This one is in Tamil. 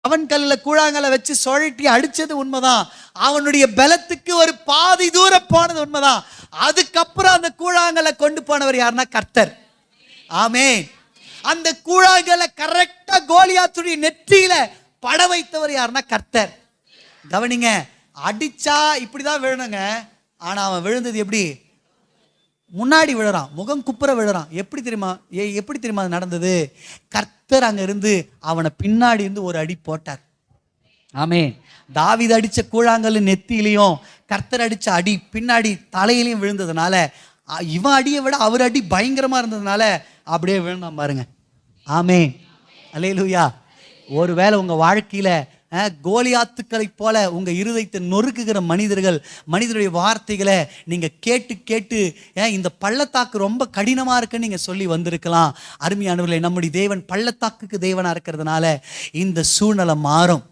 அவன் கல்ல கூழாங்கலை வச்சு சுழட்டி அடிச்சது உண்மைதான். அவனுடைய பலத்துக்கு ஒரு பாதி தூரம் போனது உண்மைதான். அதுக்கப்புறம் அந்த கூழாங்கலை கொண்டு போனவர் யாருன்னா கர்த்தர். ஆமே அந்த கூழாங்கலை கரெக்டா கோலியாத்துடைய நெற்றியில பட வைத்தவர் யாருன்னா கர்த்தர். கவனிங்க அடிச்சா இப்படிதான் விழணுங்க. ஆனா அவன் விழுந்தது எப்படி? முன்னாடி விழுறான். முகம் குப்புற விழுறான். எப்படி தெரியுமா? எப்படி தெரியுமா அது நடந்தது? கர்த்தர் அங்க இருந்து அவனை பின்னாடி இருந்து ஒரு அடி போட்டார். ஆமே தாவீது அடிச்ச கூழாங்கல் நெத்தியிலையும் கர்த்தர் அடிச்ச அடி பின்னாடி தலையிலையும் விழுந்ததுனால இவன் அடியை விட அவர் அடி பயங்கரமா இருந்ததுனால அப்படியே விழுந்தான் பாருங்க. ஆமே அலையலூயா ஒருவேளை உங்க வாழ்க்கையில கோலியாத்துக்களைப் போல உங்கள் இருதயத்தை நொறுக்குகிற மனிதர்கள் மனிதருடைய வார்த்தைகளை நீங்கள் கேட்டு கேட்டு இந்த பள்ளத்தாக்கு ரொம்ப கடினமாக இருக்குன்னு நீங்கள் சொல்லி வந்திருக்கலாம். அருமையானவர்களே நம்முடைய தேவன் பள்ளத்தாக்குக்கு தேவனாக இருக்கிறதுனால இந்த சூழ்நிலை மாறும்.